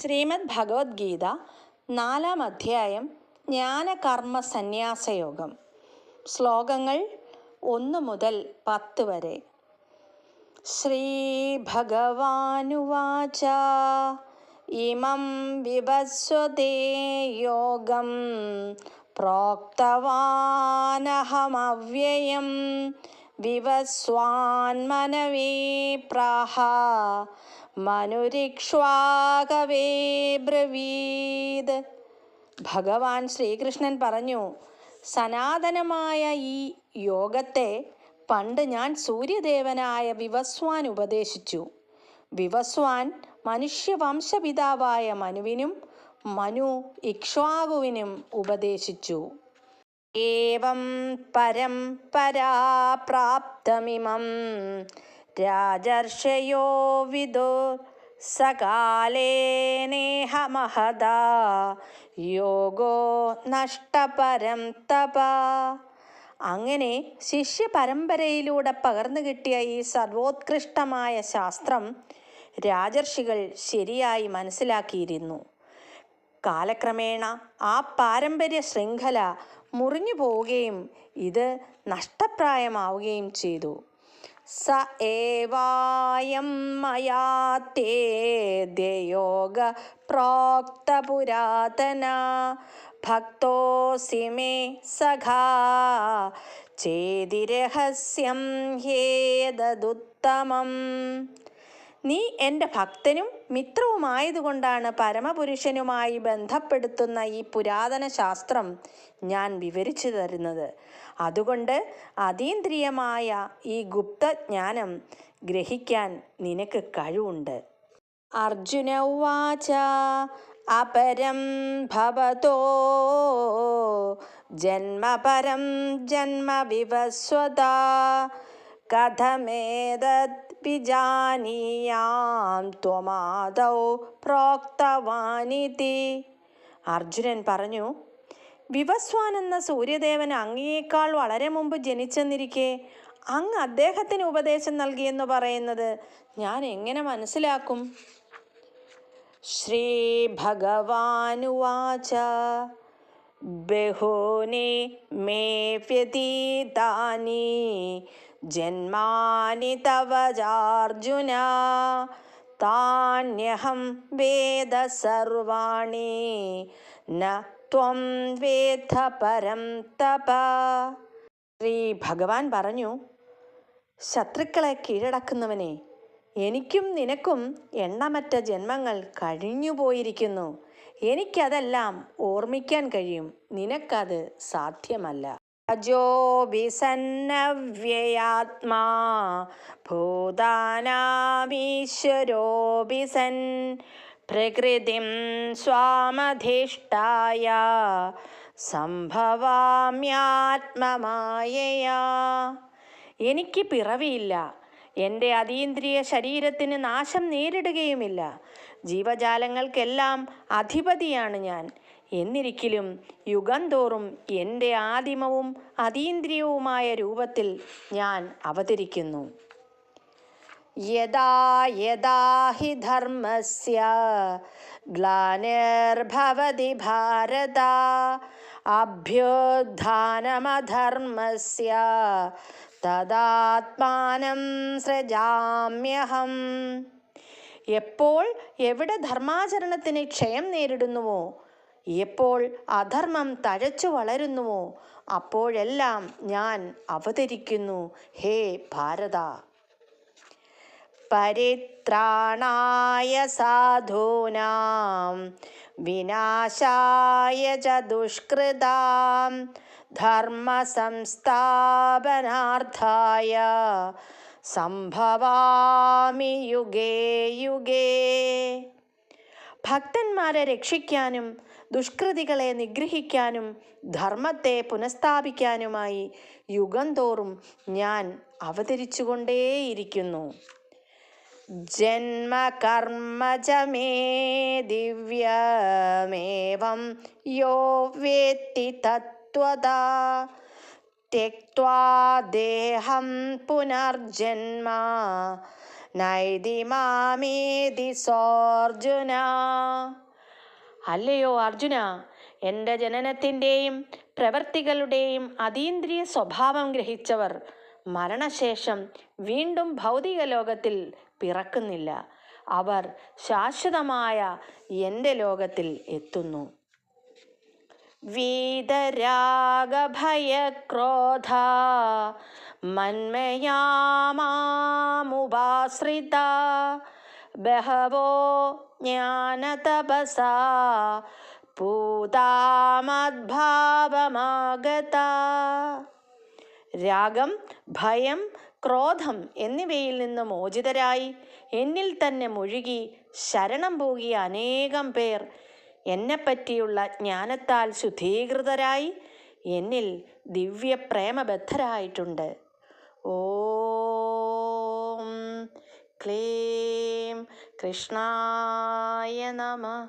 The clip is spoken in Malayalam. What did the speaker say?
ശ്രീമദ് ഭഗവത്ഗീത നാലാം അധ്യായം ജ്ഞാനകർമ്മ സന്യാസയോഗം ശ്ലോകങ്ങൾ ഒന്ന് മുതൽ പത്ത് വരെ. ശ്രീ ഭഗവാനുവാച ഇമം വിഭസ്വതേ യോഗം പ്രോക്തവാനഹമവ്യയം വിവസ്വാൻമനവേ പ്രാഹ മനുരിക്ഷ്വാകവേ ബ്രവീത് ഭഗവാൻ ശ്രീകൃഷ്ണൻ പറഞ്ഞു സനാതനമായ ഈ യോഗത്തെ പണ്ട് ഞാൻ സൂര്യദേവനായ വിവസ്വാൻ ഉപദേശിച്ചു. വിവസ്വാൻ മനുഷ്യവംശപിതാവായ മനുവിനും മനു ഇക്ഷ്വാകുവിനും ഉപദേശിച്ചു. ഏവം പരം പരാപ്രാപ്തമിമം രാജർഷയോ വിദോ സകാലേനേഹമഹദ യോഗോ നഷ്ടപരം തപ. അങ്ങനെ ശിഷ്യ പരമ്പരയിലൂടെ പകർന്നു കിട്ടിയ ഈ സർവോത്കൃഷ്ടമായ ശാസ്ത്രം രാജർഷികൾ ശരിയായി മനസ്സിലാക്കിയിരുന്നു. കാലക്രമേണ ആ പാരമ്പര്യ ശൃംഖല മുറിഞ്ഞു പോവുകയും ഇത് നഷ്ടപ്രായമാവുകയും ചെയ്തു. സ ഏവായം മയാ പ്രോക്ത പുരാതന ഭക്തോസി മേ സഖാ ചേതിരഹസ്യം ഹേതദുത്തമം. നീ എന്റെ ഭക്തനും മിത്രവുമായതുകൊണ്ടാണ് പരമപുരുഷനുമായി ബന്ധപ്പെടുത്തുന്ന ഈ പുരാതന ശാസ്ത്രം ഞാൻ വിവരിച്ചു തരുന്നത്. അതുകൊണ്ട് അതീന്ദ്രിയമായ ഈ ഗുപ്തജ്ഞാനം ഗ്രഹിക്കാൻ നിനക്ക് കഴിവുണ്ട്. അർജുന ഉവാച അപരം ഭവതോ ജന്മപരം ജന്മ വിവസ്വത കഥമേതത് വിജാനീയാം ത്വമാതൗ പ്രോക്തവാനിതി. അർജുനൻ പറഞ്ഞു വിവസ്വാൻ എന്ന സൂര്യദേവൻ അങ്ങയേക്കാൾ വളരെ മുമ്പ് ജനിച്ചെന്നിരിക്കെ അങ്ങ് അദ്ദേഹത്തിന് ഉപദേശം നൽകിയെന്ന് പറയുന്നത് ഞാൻ എങ്ങനെ മനസ്സിലാക്കും? ശ്രീ ഭഗവാനുവാച ബഹൂനി മേ വ്യതീതാനി ജന്മാനി തവ ചാർജുന താന്യഹം വേദ സർവാണി ന ത്വം വേദ പരം തപ. ശ്രീ ഭഗവാൻ പറഞ്ഞു ശത്രുക്കളെ കീഴടക്കുന്നവനെ എനിക്കും നിനക്കും എണ്ണമറ്റ ജന്മങ്ങൾ കഴിഞ്ഞു പോയിരിക്കുന്നു. എനിക്കതെല്ലാം ഓർമ്മിക്കാൻ കഴിയും. നിനക്കത് സാധ്യമല്ല. അജോഭിസന്നവ്യയാത്മാ ഭൂതാനാമീശ്വരോഭിസൻ പ്രകൃതിം സ്വാമധിഷ്ഠായ സംഭവാമ്യാത്മമായ എനിക്ക് പിറവിയില്ല. എന്റെ അതീന്ദ്രിയ ശരീരത്തിന് നാശം നേരിടുകയുമില്ല. ജീവജാലങ്ങൾക്കെല്ലാം അധിപതിയാണ് ഞാൻ. എന്നിരിക്കലും യുഗം തോറും എന്റെ ആദിമവും അതീന്ദ്രിയവുമായ രൂപത്തിൽ ഞാൻ അവതരിക്കുന്നു. യഥാ ഹി ധർമ്മസ്യ ഗ്ലാനിർഭവതി ഭാരത. അഭ്യുത്ഥാനമധർമ്മസ്യ തദാത്മാനം സൃജാമ്യഹം. എപ്പോൾ എവിടെ ധർമാചരണത്തിന് ക്ഷയം നേരിടുന്നുവോ എപ്പോൾ അധർമ്മം തഴച്ചു വളരുന്നുവോ അപ്പോഴെല്ലാം ഞാൻ അവതരിക്കുന്നു. ഹേ ഭാരത! പരിത്രാണായ സാധൂനാം വിനാശായ ച ദുഷ്കൃതാം ധർമ്മ സംസ്ഥാപനാർത്ഥായ സംഭവാമി യുഗേ യുഗേ. ഭക്തന്മാരെ രക്ഷിക്കാനും ദുഷ്കൃതികളെ നിഗ്രഹിക്കാനും ധർമ്മത്തെ പുനഃസ്ഥാപിക്കാനുമായി യുഗം തോറും ഞാൻ അവതരിച്ചുകൊണ്ടേയിരിക്കുന്നു. ജന്മകർമ്മജമേ ദിവ്യമേവം യോ വേത്തി തത്വത തെക്വാ ദേഹം പുനർജന്മ. നൈതി മാമേതി സോർജുന അല്ലയോ അർജുന എന്റെ ജനനത്തിന്റെയും പ്രവർത്തികളുടെയും അതീന്ദ്രിയ സ്വഭാവം ഗ്രഹിച്ചവർ മരണശേഷം വീണ്ടും ഭൗതിക ലോകത്തിൽ പിറക്കുന്നില്ല. അവർ ശാശ്വതമായ എന്റെ ലോകത്തിൽ എത്തുന്നു. വീതരാഗഭയക്രോധ മന്മയാമാമുപാശ്രിത ബഹവോ ജ്ഞാനതപസാ പൂതാമദ്ഭാവമാഗത രാഗം ഭയം ക്രോധം എന്നിവയിൽ നിന്ന് മോചിതരായി. എന്നിൽ തന്നെ മുഴുകി ശരണം പോകിയ അനേകം പേർ എന്നെപ്പറ്റിയുള്ള ജ്ഞാനത്താൽ ശുദ്ധീകൃതരായി. എന്നിൽ ദിവ്യ പ്രേമബദ്ധരായിട്ടുണ്ട് ഓം ക്ലീം കൃഷ്ണായ നമ.